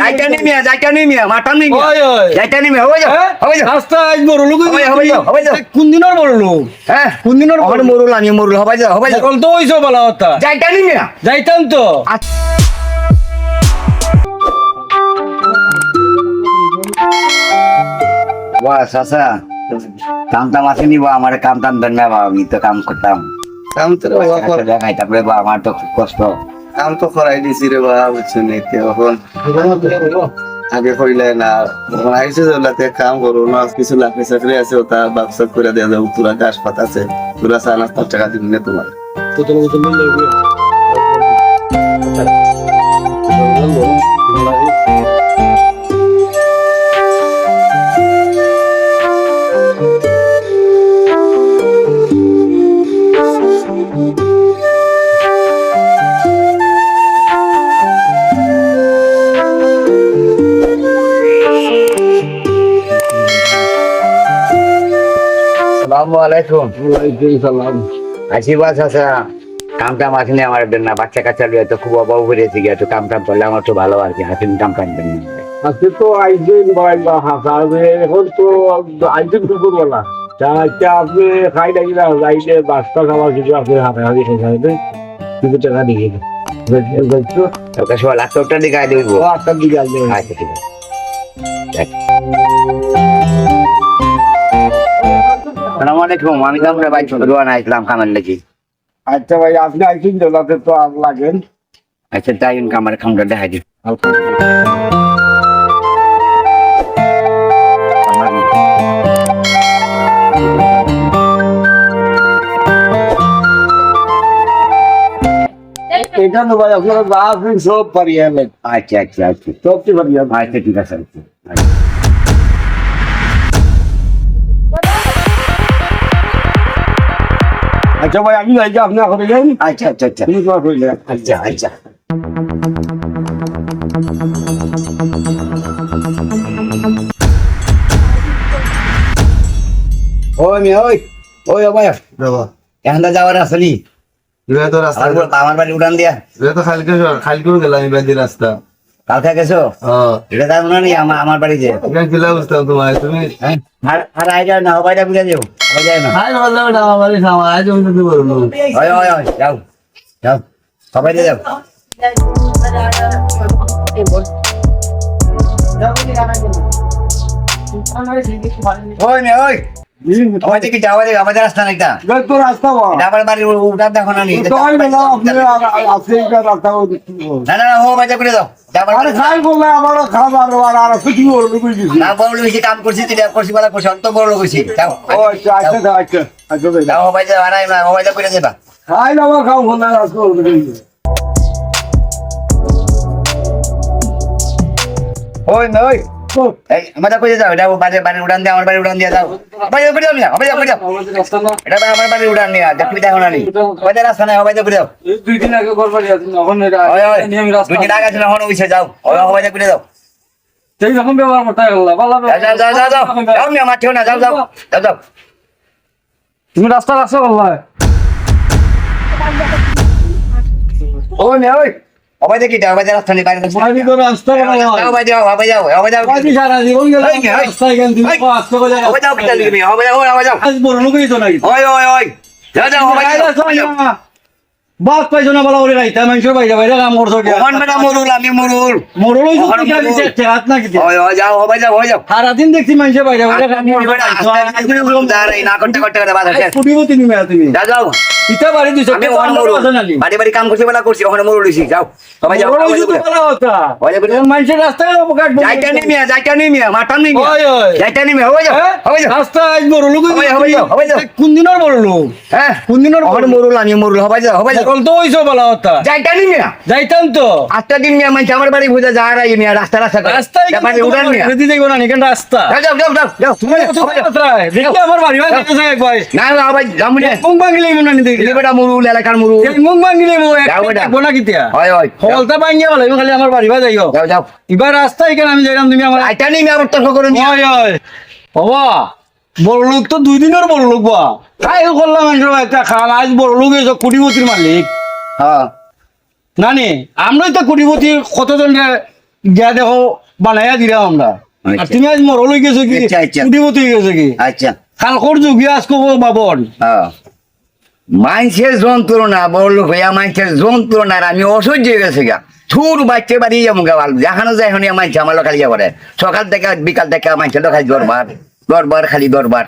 যাইটা নি মিয়া যাইটা নি মিয়া মাতাম নি মিয়া ওই ওই। যাইটা নি মিয়া হবে যাও হ্যাঁ? যাও। রাস্তা আজ বড় লোক হবে, হবে যাও, হবে যাও। কোন দিনের বড় লোক হ্যাঁ। কোন দিনের আমার মরুল? আমি মরুল হবে যাও হবে যাও। তো হইছো বলা কথা। যাইটা নি মিয়া যাইতাম তো। বাস আসা কাম টাম আসেনি বা আমার কাম টাম দেন না বা আমি তো কাম করতাম। কাম তো দেখাই তারপরে বা আমার তো খুব কষ্ট। কাম তো করাই দিছি রে বাবা বুঝছ নি এখন আগে কইলে না যখন আইসে যাতে কাম করো না কিছু লাকড়ি চাকরি আছে, ওটা বাপসাপ করে দেওয়া যাবে তোরা গাছ পাত আছে তোরা চা নাস্তার টাকা দিবি না তোমার আসসালামু আলাইকুম। কাম টাম আসেনি আমার দেন না বাচ্চা কাচ্চা লিয়ে তো খুব অভাব গিয়ে একটু কাম টাম করলে আমার তো ভালো আর কি হাসিন কাম টাম দেন না। আজকে তো আইসেন বা হাসাবে এখন তো আইসেন তো করব না আপনি খাই নাকি না যাইলে বাসটা খাবার কিছু আপনি হাতে হাতে খেয়ে খাইবে কিছু টাকা দিয়ে ওকে সব লাখ টাকা দিকে আয় দিব। আটটার দিকে আসবে আচ্ছা ঠিক আছে। দেখ। আসসালামু আলাইকুম আমি তো আমরা ভাই ছোট দোয়ান আসলাম কামের লেগে। আচ্ছা ভাই আপনি আইসেন জেলাতে তো আর লাগেন। আচ্ছা তাই কামার খামটা দেখাই দিই। এটা তো ভাই আপনারা আছেন সব পারিয়ে আচ্ছা আচ্ছা আচ্ছা। সবটি পারিয়ে আচ্ছা ঠিক আছে আচ্ছা। আচ্ছা ভাই আমি যাই আপনি এখন গেলেন আচ্ছা আচ্ছা আচ্ছা। তুমি তোমার হইলে আচ্ছা আচ্ছা। ওই মেয়ে ওই ওই ও ভাই বাবা এখন তো যাওয়ার আসলি রে তো রাস্তা আমার আমার বাড়ি উড়ান দিয়া। তো খালকে খালকে গেলাম আমি বাদি রাস্তা। কালকে গেছো? হ্যাঁ এটা তার মনে নেই আমার আমার বাড়ি যে এখানে বুঝতাম তোমার তুমি হ্যাঁ? আর আর আই যাও না হবাইটা বুঝে যাও। হবাই যায় না। বললাম আমার যাও যাও সবাই যাও। ওই মেয়ে ওই। তোমার কি যাওয়া যাবে আমাদের রাস্তা না এটা তো রাস্তা আমার দেখো না নি। না বাজা করে দাও আরে খাই বললে আমারও খাবার আর আর কিছু বলব না কাম করছি তুই করছি বলা করছি অন্ত বড় হয়েছি। যাও ও আচ্ছা আচ্ছা আচ্ছা আচ্ছা যাও বাজা না ও বাজা করে দেবা খাই না খাও বললে রাস্তা বলব ওই না আমাদের কই যাও এটা বাড়ি বাড়ি উড়ান দিয়ে আমার বাড়ি উড়ান দিয়ে যাও। বাড়ি করে যাও না করে যাও এটা ভাই আমার বাড়ি উড়ান নিয়ে দেখবি দেখো না নি। ওই রাস্তা নাই হবে করে যাও। দুই দিন আগে ঘর বাড়ি আছি এখন ওই ওই দুই দিন আগে ছিল এখন উইছে যাও। ওই করে যাও সেই রকম ব্যবহার করতে গেল ভালো যাও যাও যাও যাও। যাও মিয়া মাঠিও না যাও যাও যাও যাও। তুমি রাস্তা রাস্তা বললা ওই মিয়া ওই। হবে দেখি যাও হবে রাস্তা নেই বাইরে আমি তো রাস্তা যাও ভাই যাও হবে যাও হবে যাও আমি সারা জীবন গেলাম ওই কে, ওই। রাস্তায় গেলাম তুমি ওই। আজকে বলে হবে যাও পিতা লিখবি হবে যাও হবে যাও আজ বড় লোকই তো নাকি ওই ওই ওই যাও যাও হবে যাও হবে বাদ পাইছো না বলা রাইতা মানুষের বাইরে বাইরে কাম করছ কে ওখান বেটা মরুল আমি মরুল মরল কি আমি। হাত না কি ওই ওই যাও হবে যাও হবে যাও সারাদিন দেখছি মানুষের বাইরে বাইরে কাম না করতে করতে তুমি যাও ইটা বাড়ি দিছো আমি ওখানে মরুল। বাড়ি বাড়ি কাম করছি বেলা করছি ওখানে মরুল হইছি যাও। সবাই যাও মরল হইছো তো বলা কথা। ওই এখন মানুষের রাস্তায় কাটবো যাইটা নি মিয়া যাইটা নি মিয়া মাতাম নি মিয়া ওই ওই। যাইটা নি মিয়া হবে যাও হ্যাঁ? হবে যাও। রাস্তা আজ বড় লোক হবে যাও, হবে যাও। কোন দিনের লোক হ্যাঁ? কোন দিনের ওখানে আমি যাও হবে যাও। কল তো হইছো বলা কথা। যাইটা নি মিয়া যাইতাম তো। আটটা দিন মিয়া মানছে আমার বাড়ি বুঝে যা রাই মিয়া রাস্তা রাস্তা করে। রাস্তায় উড়ান মিয়া রেডি যাইবো না নিকেন রাস্তা। যাও যাও যাও যাও যাও তুমি কত রাস্তায় দেখি আমার বাড়ি ভাই না ভাই মুনে মনে নি দেখি বেটা মরুল এলাকার মরুল মুখ ভাঙিলে মো যাও বেটা। কিতিয়া? হয় হয়। যাও, ভাঙিয়ে বলে খালি আমার বাড়ি বাড়ি যাও যাও। এবার রাস্তা এখানে আমি যাইলাম তুমি আমার যাইটা নি মিয়া তর্ক করুন ওই ওই বাবা বড় লোক তো দুই দিনের বড় লোক বা তাই করলাম একটা খাম আজ বড় লোক এসব কোটিপতির মালিক। হ্যাঁ না নে আমরাই তো কোটিপতি কতজন গিয়া দেখো বানাইয়া দিলাম আমরা। আর আচ্ছা। তুমি আজ মরল গেছো কি? আচ্ছা, আচ্ছা। হয়ে গেছো কি? আচ্ছা। খালকর যুগে আজ কব বাবন। হ্যাঁ। মানুষের যন্ত্রণা বড় হইয়া মানুষের যন্ত্রণার আমি অসহ্য হয়ে গেছে গা। থুর বাচ্চা বাড়ি যাব গা ভালো দেখানো যায় এখন মানুষ আমার খালি যাব সকাল থেকে বিকাল থেকে মানুষের লোকাল দরবার দরবার খালি দরবার।